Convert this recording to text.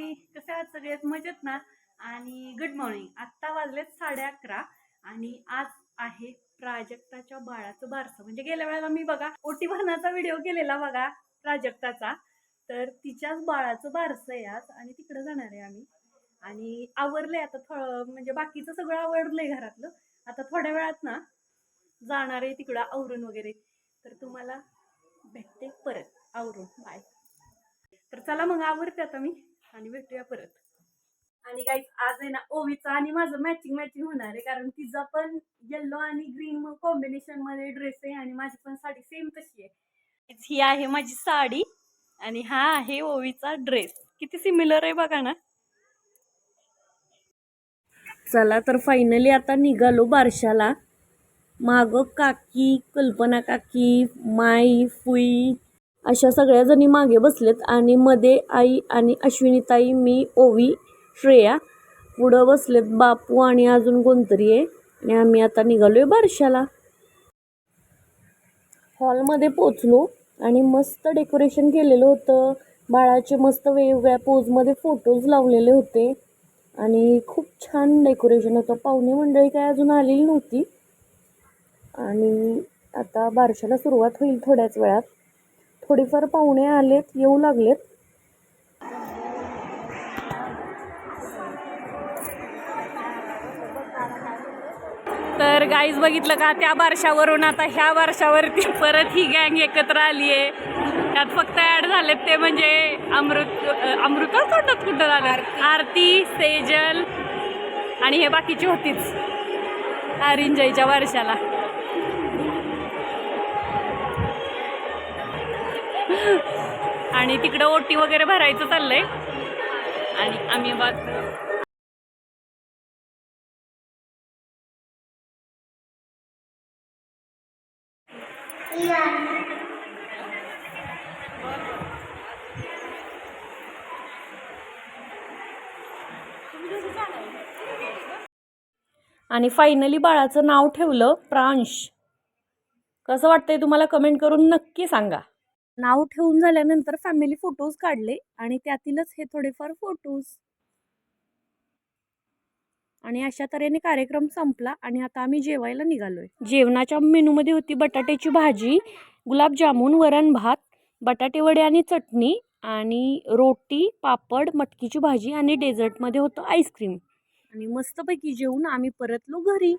आहात सगळेच मजेत ना? आणि गुड मॉर्निंग आत्ता वाजलेत साडे अकरा आणि आज आहे प्राजक्ताच्या बाळाचं बारसं. म्हणजे गेल्या वेळेला मी बघा ओटी भरणाचा व्हिडिओ केलेला बघा प्राजक्ताचा. तर तिच्याच बाळाचं बारसं आहे आज आणि तिकडं जाणार आहे आम्ही. आणि आवरलंय आता थोडं म्हणजे बाकीचं सगळं आवडलंय घरातलं. आता थोड्या वेळात ना जाणार आहे तिकडं आवरून वगैरे. तर तुम्हाला भेटते परत. आवरून. बाय तर चला मग आवडते आता मी. आणि भेटूया परत. आणि काही आज आहे ना ओवीचा आणि माझं मॅचिंग मॅचिंग होणार आहे. कारण तिचा पण येल्लो आणि ग्रीन कॉम्बिनेशनमध्ये ड्रेस आहे आणि माझी पण साडी सेम तशी आहे. ही आहे माझी साडी आणि हा आहे ओवीचा ड्रेस किती सिमिलर आहे बघा ना. चला तर फायनली आता निघालो बारशाला. माग काकी कल्पना काकी माई फुई अशा सगळ्या जणी मागे बसलेत आणि मध्ये आई आणि अश्विनीताई मी ओवी श्रेया पुढं बसलेत. बापू आणि अजून कोणतरी आहे. आणि आम्ही आता निघालो आहे बारशाला. हॉलमध्ये पोचलो आणि मस्त डेकोरेशन केलेलं होतं. बाळाचे मस्त वेगवेगळ्या पोजमध्ये फोटोज लावलेले होते. आणि खूप छान डेकोरेशन होतं. पाहुणे मंडळी काय अजून आलेली नव्हती. आणि आता बारशाला सुरुवात होईल थोड्याच वेळात. थोडीफार पाहुणे आलेत येऊ लागलेत. तर गाईज बघितलं का? त्या बारशावरून आता ह्या बारशावरती परत ही गँग एकत्र आली आहे त्यात फक्त ॲड झालेत ते म्हणजे अमृत अमृता तोंडात कुठं झालं? आरती. सेजल आणि हे बाकीची होतीच. आरिंजयच्या वर्षाला आणि तिकडं ओटी वगैरे भरायचं चाललंय. आणि आम्ही बघ आणि फायनली बाळाचं नाव ठेवलं प्रांश. कसं वाटतंय तुम्हाला? कमेंट करून नक्की सांगा. नाव ठेवून झाल्यानंतर फॅमिली फोटोज काढले आणि त्यातीलच हे थोडेफार फोटोज आणि अशा तऱ्हेने कार्यक्रम संपला आणि आता आम्ही जेवायला निघालोय. जेवणाच्या मेनूमध्ये होती बटाट्याची भाजी गुलाबजामुन वरण भात बटाटे वडे आणि चटणी आणि रोटी पापड मटकीची भाजी आणि डेझर्टमध्ये होतं आईस्क्रीम. आणि मस्तपैकी जेवून आम्ही परतलो घरी.